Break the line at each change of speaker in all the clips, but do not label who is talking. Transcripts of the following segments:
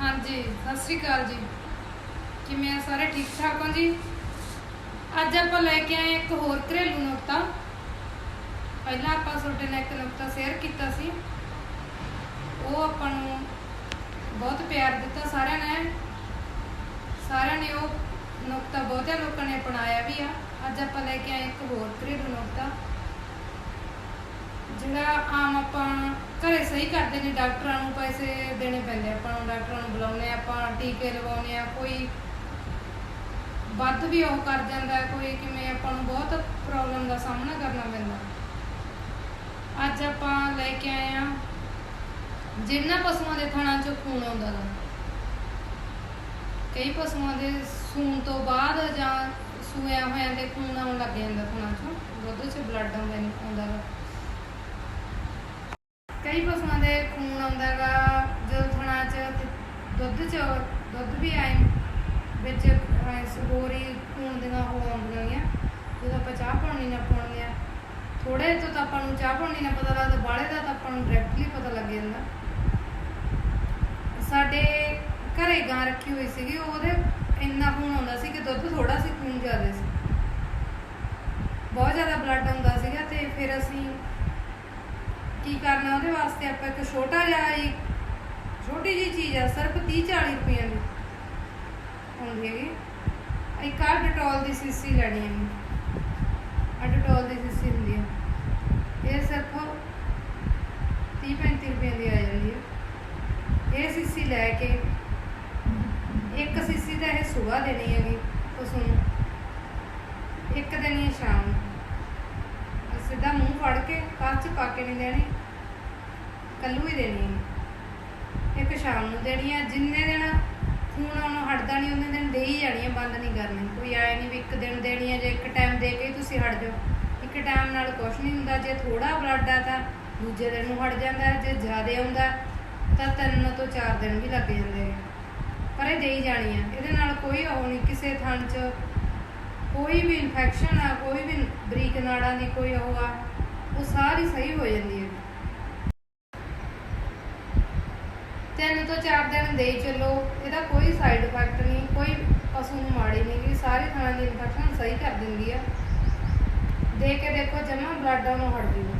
ਹਾਂਜੀ, ਸਤਿ ਸ਼੍ਰੀ ਅਕਾਲ ਜੀ। ਕਿਵੇਂ ਆ ਸਾਰੇ? ਠੀਕ ਠਾਕ ਹੋ ਜੀ? ਅੱਜ ਆਪਾਂ ਲੈ ਕੇ ਆਏ ਇੱਕ ਹੋਰ ਘਰੇਲੂ ਨੁਕਤਾ। ਪਹਿਲਾਂ ਆਪਾਂ ਤੁਹਾਡੇ ਨਾਲ ਇੱਕ ਨੁਕਤਾ ਸ਼ੇਅਰ ਕੀਤਾ ਸੀ। ਉਹ ਆਪਾਂ ਨੂੰ ਬਹੁਤ ਪਿਆਰ ਦਿੱਤਾ ਸਾਰਿਆਂ ਨੇ। ਸਾਰਿਆਂ ਨੇ ਉਹ ਨੁਕਤਾ ਬਹੁਤਿਆਂ ਲੋਕਾਂ ਨੇ ਅਪਣਾਇਆ ਵੀ ਆ। ਅੱਜ ਆਪਾਂ ਲੈ ਕੇ ਆਏ ਇੱਕ ਹੋਰ ਘਰੇਲੂ ਨੁਕਤਾ। ਜਿਹੜਾ ਆਮ ਆਪਾਂ ਸਹੀ ਕਰਦੇ ਨੇ ਡਾਕਟਰਾਂ ਨੂੰ ਪੈਸੇ ਦੇਣੇ ਪੈਂਦੇ ਆ। ਆਪਾਂ ਨੂੰ ਡਾਕਟਰਾਂ ਨੂੰ ਬੁਲਾਉਂਦੇ ਆ, ਆਪਾਂ ਟੀਕੇ ਲਗਾਉਂਦੇ ਆ ਕੋਈ ਵੱਧ ਵੀ ਉਹ ਕਰ ਜਾਂਦਾ ਹੈ, ਕੋਈ ਕਿਵੇਂ ਆਪਾਂ ਨੂੰ ਬਹੁਤ ਪ੍ਰੋਬਲਮ ਦਾ ਸਾਹਮਣਾ ਕਰਨਾ ਪੈਂਦਾ ਅੱਜ ਆਪਾਂ ਲੈ ਕੇ ਆਏ ਆ ਜਿਨ੍ਹਾਂ ਪਸ਼ੂਆਂ ਦੇ ਥਣਾਂ 'ਚੋਂ ਖੂਨ ਆਉਂਦਾ ਗਾ ਕਈ ਪਸ਼ੂਆਂ ਦੇ ਸੂਣ ਤੋਂ ਬਾਅਦ ਜਾਂ ਸੂਇਆ ਹੋਇਆਂ ਦੇ ਖੂਨ ਆਉਣ ਲੱਗ ਜਾਂਦਾ ਥਣਾਂ 'ਚੋਂ ਦੁੱਧ 'ਚ ਬਲੱਡ ਆਉਂਦਾ ਗਾ ਕਈ ਪਸ਼ੂਆਂ ਦੇ ਖੂਨ ਆਉਂਦਾ ਗਾ ਜਦੋਂ ਥਣਾ ਚ ਤੇ ਦੁੱਧ ਚ, ਦੁੱਧ ਵੀ ਆਏ ਵਿੱਚ ਸਗੋਰੀ ਖੂਨ ਦੀਆਂ ਉਹ ਆਉਂਦੀਆਂ ਗੀਆਂ ਜਦੋਂ ਆਪਾਂ ਚਾਹ ਪਾਉਣੀ ਨਾ ਪਾਉਂਦੇ ਆ ਥੋੜੇ ਤੋਂ ਤਾਂ ਆਪਾਂ ਨੂੰ ਚਾਹ ਪਾਉਣੀ ਨਾ ਪਤਾ ਲੱਗਦਾ ਬਾਲੇ ਦਾ ਤਾਂ ਆਪਾਂ ਨੂੰ ਡਾਇਰੈਕਟਲੀ ਪਤਾ ਲੱਗ ਜਾਂਦਾ। ਸਾਡੇ ਘਰੇ ਗਾਂ ਰੱਖੀ ਹੋਈ ਸੀਗੀ, ਉਹਦੇ ਇੰਨਾ ਖੂਨ ਆਉਂਦਾ ਸੀ ਕਿ ਦੁੱਧ ਥੋੜਾ ਸੀ, ਖੂਨ ਜ਼ਿਆਦਾ ਸੀ। ਬਹੁਤ ਜ਼ਿਆਦਾ ਬਲੱਡ ਆਉਂਦਾ ਸੀਗਾ ਤੇ ਫਿਰ ਅਸੀਂ ਕੀ ਕਰਨਾ ਉਹਦੇ ਵਾਸਤੇ ਆਪਾਂ ਇੱਕ ਛੋਟਾ ਜਿਹਾ ਹੀ, ਛੋਟੀ ਜੀ ਚੀਜ਼ ਆ, ਸਿਰਫ 30 40 ਰੁਪਈਆ ਦੀ ਹੁੰਦੀ ਹੈਗੀ। ਇੱਕ ਆਹ ਡਟੋਲ ਦੀ ਸੀਸੀ ਲੈਣੀ ਹੈ ਆ ਡਟੋਲ ਦੀ ਸੀਸੀ ਹੁੰਦੀ ਹੈ ਇਹ ਸਿਰਫ 30 35 ਰੁਪਏ ਦੀ ਆ ਜਾਂਦੀ ਹੈ ਇਹ ਸੀਸੀ ਲੈ ਕੇ ਇੱਕ ਸੀਸੀ ਤਾਂ ਇਹ ਸਵੇਰ ਦੇਣੀ ਹੈਗੀ ਪਸ਼ੂ ਨੂੰ ਇੱਕ ਦੇਣੀ ਹੈ ਸ਼ਾਮ ਨੂੰ। ਸਿੱਧਾ ਮੂੰਹ ਫੜ ਕੇ ਕੱਚ ਪਾ ਕੇ ਨਹੀਂ ਦੇਣੀ। ਕੱਲੂ ਹੀ ਦੇਣੀ ਹੈ ਇੱਕ ਸ਼ਾਮ ਨੂੰ ਦੇਣੀ ਹੈ ਜਿੰਨੇ ਦਿਨ ਖੂਨ ਉਹਨੂੰ ਹਟਦਾ ਨਹੀਂ ਉਹਨੇ ਦਿਨ ਦੇ ਹੀ ਜਾਣੀ ਹੈ ਬੰਦ ਨਹੀਂ ਕਰਨੀ। ਕੋਈ ਆਏ ਨਹੀਂ ਵੀ ਇੱਕ ਦਿਨ ਦੇਣੀ ਹੈ ਜੇ ਇੱਕ ਟਾਈਮ ਦੇ ਕੇ ਹੀ ਤੁਸੀਂ ਹਟ ਜਾਓ। ਇੱਕ ਟਾਈਮ ਨਾਲ ਕੁਝ ਨਹੀਂ ਹੁੰਦਾ, ਜੇ ਥੋੜਾ ਬਲੱਡ ਆ ਤਾਂ ਦੂਜੇ ਦਿਨ ਨੂੰ ਹਟ ਜਾਂਦਾ, ਜੇ ਜ਼ਿਆਦਾ ਆਉਂਦਾ ਤਾਂ ਤਿੰਨ ਤੋਂ ਚਾਰ ਦਿਨ ਵੀ ਲੱਗ ਜਾਂਦੇ ਨੇ ਪਰ ਇਹ ਦੇਈ ਜਾਣੀ ਆ। ਇਹਦੇ ਨਾਲ ਕੋਈ ਉਹ ਨਹੀਂ ਕਿਸੇ ਥਣ 'ਚ ਕੋਈ ਵੀ ਇਨਫੈਕਸ਼ਨ ਆ, ਕੋਈ ਵੀ ਬਰੀਕ ਨਾੜਾਂ ਦੀ ਕੋਈ ਉਹ ਆ, ਉਹ ਸਾਰੀ ਸਹੀ ਹੋ ਜਾਂਦੀ ਹੈ ਤਿੰਨ ਤੋਂ ਚਾਰ ਦਿਨ ਦੇ ਚੱਲੋ, ਇਹਦਾ ਕੋਈ ਸਾਈਡ ਇਫੈਕਟ ਨਹੀਂ, ਕੋਈ ਪਸ਼ੂ ਨੂੰ ਮਾੜੀ ਨਹੀਂ ਗੀ, ਸਾਰੀ ਥਾਂ ਦੀ ਇਨਫੈਕਸ਼ਨ ਸਹੀ ਕਰ ਦਿੰਦੀ ਆ। ਦੇ ਕੇ ਦੇਖੋ, ਜਮਾ ਬਲੱਡ ਆਉਣੋਂ ਹਟ ਜੂਗਾ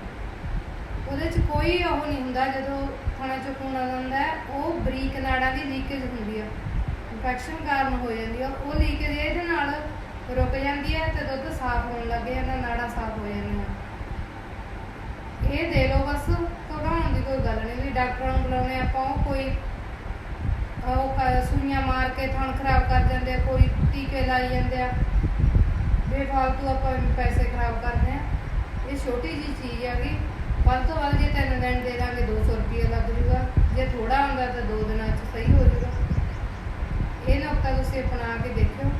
ਉਹਦੇ 'ਚ ਕੋਈ ਉਹ ਨਹੀਂ ਹੁੰਦਾ, ਜਦੋਂ ਥਾਣਾ ਚੋਂ ਖੂਨ ਆ ਉਹ ਬਰੀਕ ਨਾੜਾਂ ਦੀ ਲੀਕੇਜ ਹੁੰਦੀ ਆ। ਇਨਫੈਕਸ਼ਨ ਕਾਰਨ ਹੋ ਜਾਂਦੀ ਆ, ਉਹ ਲੀਕੇਜ ਇਹਦੇ ਨਾਲ ਰੁਕ ਜਾਂਦੀ ਹੈ ਤੇ ਦੁੱਧ ਸਾਫ਼ ਹੋਣ ਲੱਗ ਜਾਂਦਾ, ਨਾੜਾਂ ਸਾਫ਼ ਹੋ ਜਾਂਦੀਆਂ। ਇਹ ਦੇ ਲਓ ਬਸ, ਘਬਰਾਉਣ ਦੀ ਕੋਈ ਗੱਲ ਨਹੀਂ, ਵੀ ਡਾਕਟਰਾਂ ਨੂੰ ਬੁਲਾਉਣੇ ਆਪਾਂ ਉਹ ਕੋਈ, ਉਹ ਸੂਈਆਂ ਮਾਰ ਕੇ ਥਣ ਖਰਾਬ ਕਰ ਜਾਂਦੇ ਆ, ਕੋਈ ਟੀਕੇ ਲਾਈ ਜਾਂਦੇ ਆ। ਬੇਫਾਲਤੂ ਆਪਾਂ ਪੈਸੇ ਖਰਾਬ ਕਰਦੇ ਆ। ਇਹ ਛੋਟੀ ਜੀ ਚੀਜ਼ ਹੈਗੀ ਵੱਧ ਤੋਂ ਵੱਧ ਜੇ ਤਿੰਨ ਦਿਨ ਦੇ ਦਾਂਗੇ 200 ਰੁਪਏ ਲੱਗ ਜੂਗਾ। ਜੇ ਥੋੜਾ ਹੁੰਦਾ ਤਾਂ ਦੋ ਦਿਨਾਂ 'ਚ ਸਹੀ ਹੋ ਜੂਗਾ। ਇਹ ਨੁਕਤਾ ਤੁਸੀਂ ਅਪਣਾ ਕੇ ਦੇਖਿਓ,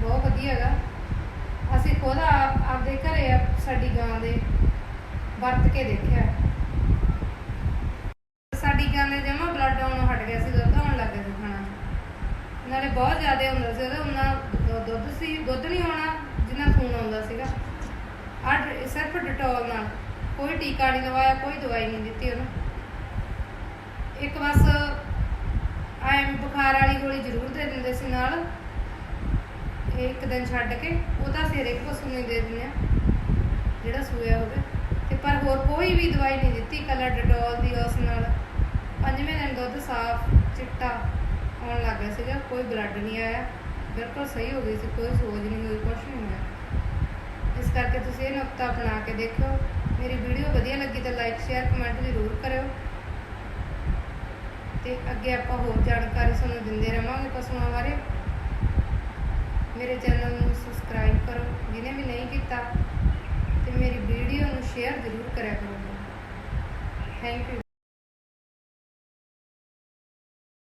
ਬਹੁਤ ਵਧੀਆ ਹੈਗਾ। ਅਸੀਂ ਖੁਦ ਆਪਦੇ ਘਰੇ ਸਾਡੀ ਗਾਂ ਦੇ ਵਰਤ ਕੇ ਦੇਖਿਆ ਸਾਡੀ ਗਾਂ ਦੇ ਜਮਾ ਬਲੱਡ ਆਉਣੋਂ ਹਟ ਗਿਆ ਸੀ ਦੁੱਧ ਆਉਣ ਲੱਗ ਗਿਆ ਸੀ ਖਾਣਾ ਨਾਲੇ ਬਹੁਤ ਜ਼ਿਆਦਾ ਹੁੰਦਾ ਸੀ, ਉਹਦਾ ਉਹਨਾਂ ਦੁੱਧ ਸੀ, ਦੁੱਧ ਨਹੀਂ ਆਉਣਾ ਜਿੰਨਾ ਖੂਨ ਆਉਂਦਾ ਸੀਗਾ। ਆ ਸਿਰਫ ਡਟੋਲ ਨਾਲ, ਕੋਈ ਟੀਕਾ ਨਹੀਂ ਲਵਾਇਆ, ਕੋਈ ਦਵਾਈ ਨਹੀਂ ਦਿੱਤੀ ਉਹਨੂੰ। ਇੱਕ ਬਸ ਐਮ ਬੁਖਾਰ ਵਾਲੀ ਗੋਲੀ ਜ਼ਰੂਰ ਦੇ ਦਿੰਦੇ ਸੀ ਨਾਲ। ਇੱਕ ਦਿਨ ਛੱਡ ਕੇ, ਉਹ ਤਾਂ ਅਸੀਂ ਹਰੇਕ ਪਸ਼ੂ ਨੂੰ ਦੇ ਦਿੰਦੇ ਆ, ਜਿਹੜਾ ਸੂਇਆ ਹੋਵੇ। ਤੇ ਪਰ ਹੋਰ ਕੋਈ ਵੀ ਦਵਾਈ ਨਹੀਂ ਦਿੱਤੀ, ਕਲਰ ਡਟੋਲ ਦੀ ਉਸ ਨਾਲ। ਪੰਜਵੇਂ ਦਿਨ ਦੁੱਧ ਸਾਫ਼, ਚਿੱਟਾ ਆਉਣ ਲੱਗ ਗਿਆ ਸੀਗਾ, ਕੋਈ ਬਲੱਡ ਨਹੀਂ ਆਇਆ। ਬਿਲਕੁਲ ਸਹੀ ਹੋ ਗਈ ਸੀ, ਕੋਈ ਸੋਜ ਨਹੀਂ ਹੋਈ ਕੁਛ ਨਹੀਂ ਹੋਇਆ। ਇਸ ਕਰਕੇ ਤੁਸੀਂ ਇਹ ਨੁਕਤਾ ਅਪਣਾ ਕੇ ਦੇਖੋ ਮੇਰੀ ਵੀਡੀਓ ਵਧੀਆ ਲੱਗੀ ਤਾਂ ਲਾਈਕ ਸ਼ੇਅਰ ਕਮੈਂਟ ਜ਼ਰੂਰ ਕਰਿਓ। ਤੇ ਅੱਗੇ ਆਪਾਂ ਹੋਰ ਜਾਣਕਾਰੀ ਤੁਹਾਨੂੰ ਦਿੰਦੇ ਰਵਾਂਗੇ ਪਸ਼ੂਆਂ ਬਾਰੇ। ਮੇਰੇ ਚੈਨਲ ਨੂੰ ਸਬਸਕ੍ਰਾਈਬ ਕਰੋ, ਜਿਹਨੇ ਵੀ ਨਹੀਂ ਕੀਤਾ, ਤੇ ਮੇਰੀ ਵੀਡੀਓ ਨੂੰ ਸ਼ੇਅਰ ਜ਼ਰੂਰ ਕਰਿਆ ਕਰੋ। Thank you